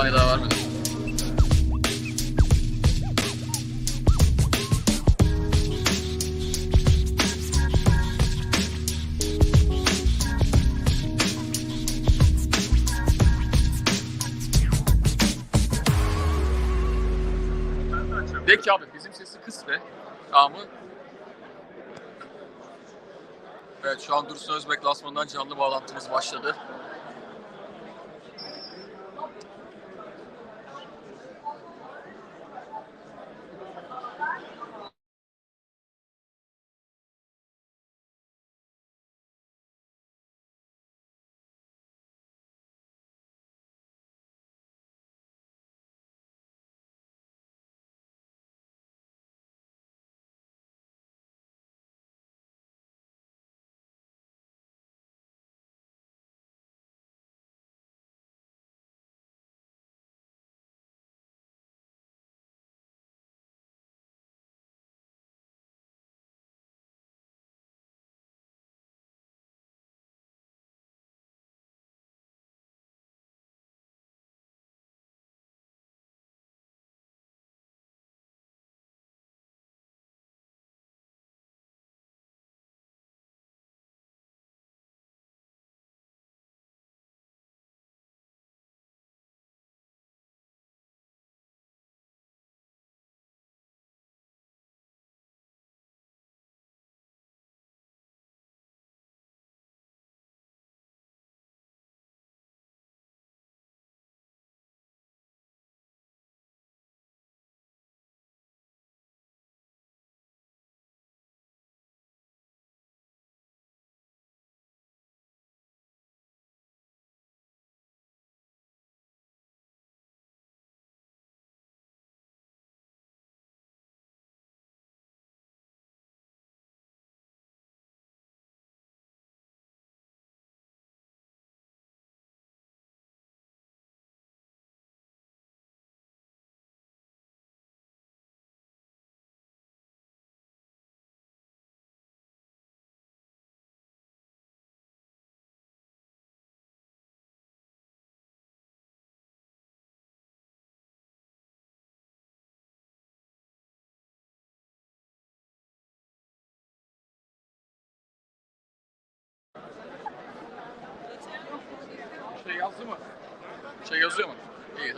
saniye daha vermedim. De ki abi bizim sesi kıs be. Tamam mı? Evet şu an Dursun Özbek Lasman'dan canlı bağlantımız başladı.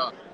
İyi tamam. Düz mü?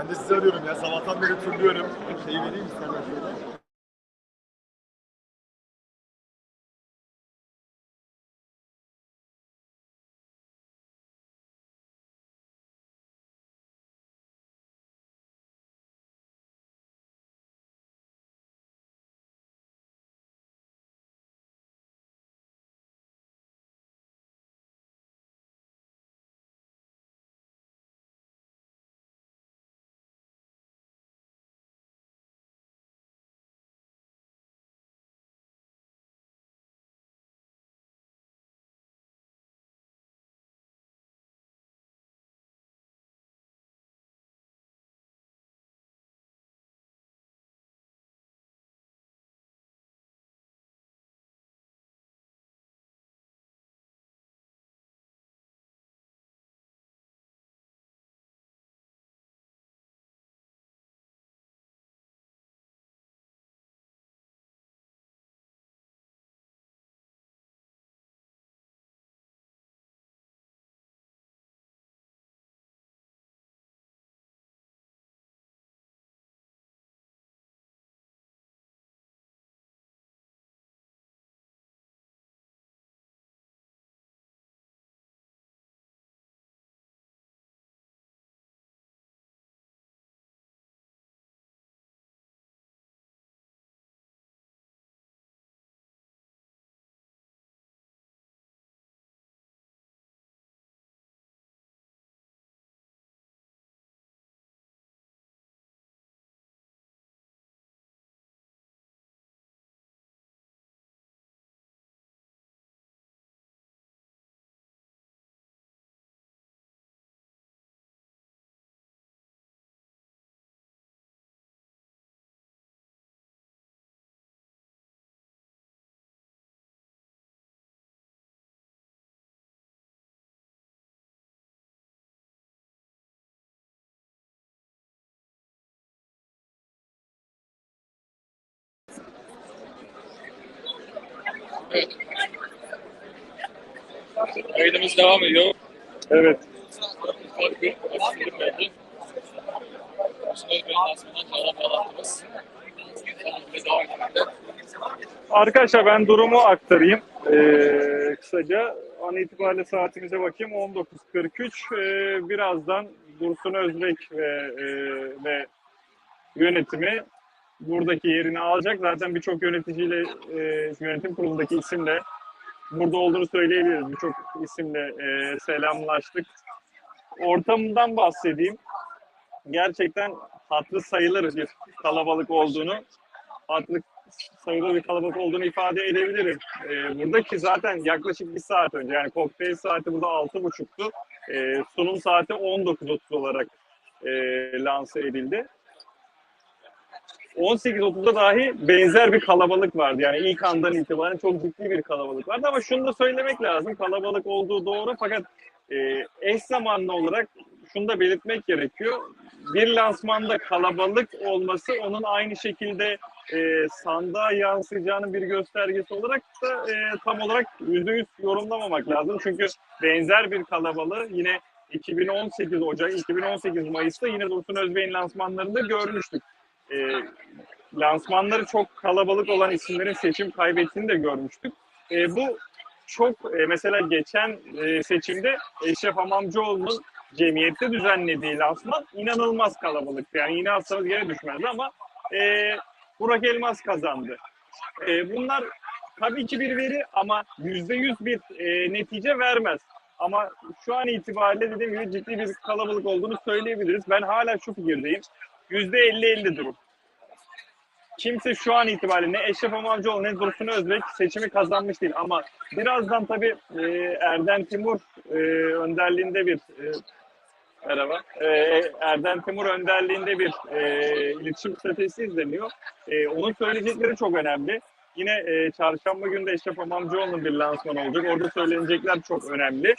Ben de sizi arıyorum ya. Sabahtan beri turluyorum. Şeyi vereyim istersen şöyle. Yayınımız devam ediyor. Evet. Arkadaşlar ben durumu aktarayım. Ee, kısaca an itibariyle saatimize bakayım. 19.43. Ee, birazdan Dursun Özbek ve, e, ve yönetimi buradaki yerini alacak. Zaten birçok yöneticiyle, e, yönetim kurulundaki isimle burada olduğunu söyleyebiliriz. Birçok isimle e, selamlaştık. Ortamından bahsedeyim. Gerçekten hatırı sayılır bir kalabalık olduğunu, hatırı sayılı bir kalabalık olduğunu ifade edebilirim. Ee, buradaki zaten yaklaşık bir saat önce yani kokteyl saati burada 6.30'tu. Ee, sunum saati 19.30 olarak e, lanse edildi. 18.30'da dahi benzer bir kalabalık vardı. Yani ilk andan itibaren çok ciddi bir kalabalık vardı ama şunu da söylemek lazım. Kalabalık olduğu doğru fakat e, eş zamanlı olarak şunu da belirtmek gerekiyor. Bir lansmanda kalabalık olması onun aynı şekilde e, sandığa yansıyacağının bir göstergesi olarak da e, tam olarak %100 yorumlamamak lazım. Çünkü benzer bir kalabalığı yine 2018 Ocak, 2018 Mayıs'ta yine Dursun Özbey'in lansmanlarında görmüştük. E, lansmanları çok kalabalık olan isimlerin seçim kaybettiğini de görmüştük. E, bu çok e, mesela geçen e, seçimde Eşref Hamamcıoğlu'nun cemiyette düzenlediği lansman inanılmaz kalabalıktı. Yani yine atsanız yere düşmezdi ama e, Burak Elmas kazandı. E, bunlar tabii ki bir veri ama yüzde yüz bir e, netice vermez. Ama şu an itibariyle dediğim gibi ciddi bir kalabalık olduğunu söyleyebiliriz. Ben hala şu fikirdeyim. Yüzde elli elli durum. Kimse şu an itibariyle ne Eşref Amamcıoğlu ne Dursun Özbek seçimi kazanmış değil. Ama birazdan tabii e, Erdem Timur e, önderliğinde bir e, Merhaba. Ee, Erdem Timur önderliğinde bir e, iletişim stratejisi izleniyor. E, onun söyleyecekleri çok önemli. Yine e, çarşamba günü de Eşref Amamcıoğlu'nun bir lansman olacak. Orada söylenecekler çok önemli.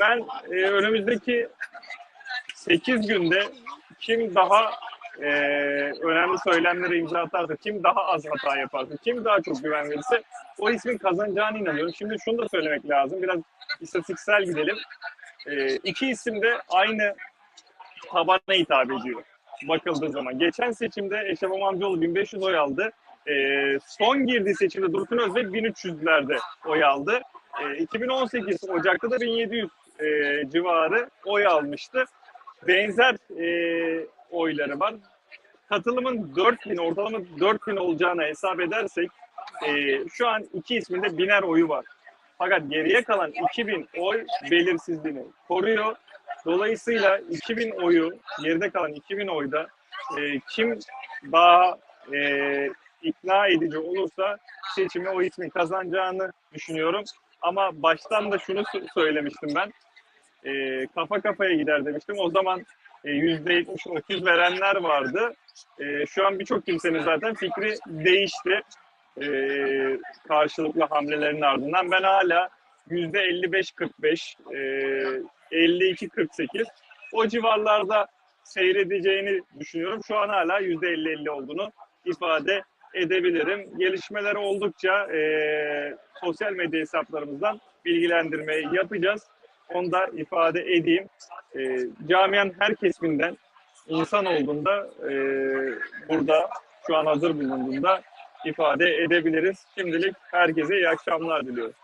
Ben e, önümüzdeki 8 günde kim daha e, önemli söylemlere imza atarsa, kim daha az hata yaparsa, kim daha çok güven verirse o ismin kazanacağına inanıyorum. Şimdi şunu da söylemek lazım. Biraz istatistiksel gidelim. E, iki isim de aynı tabana hitap ediyor bakıldığı zaman. Geçen seçimde Eşref Amamcıoğlu 1500 oy aldı. E, son girdiği seçimde Dursun Özbek 1300'lerde oy aldı. E, 2018 Ocak'ta da 1700 e, civarı oy almıştı. Benzer e, oyları var. Katılımın 4000, ortalama 4000 olacağını hesap edersek e, şu an iki isminde biner oyu var. Fakat geriye kalan 2000 oy belirsizliğini koruyor. Dolayısıyla 2000 oyu, geride kalan 2000 oyda e, kim daha e, ikna edici olursa seçimi o ismin kazanacağını düşünüyorum. Ama baştan da şunu sö- söylemiştim ben. E, kafa kafaya gider demiştim. O zaman e, %70 30 verenler vardı. E, şu an birçok kimsenin zaten fikri değişti. E, karşılıklı hamlelerin ardından. Ben hala %55-45, e, 52-48 o civarlarda seyredeceğini düşünüyorum. Şu an hala %50-50 olduğunu ifade edebilirim. Gelişmeler oldukça e, sosyal medya hesaplarımızdan bilgilendirmeyi yapacağız. Onu da ifade edeyim. E, camianın her kesiminden insan olduğunda e, burada şu an hazır bulunduğunda ifade edebiliriz. Şimdilik herkese iyi akşamlar diliyorum.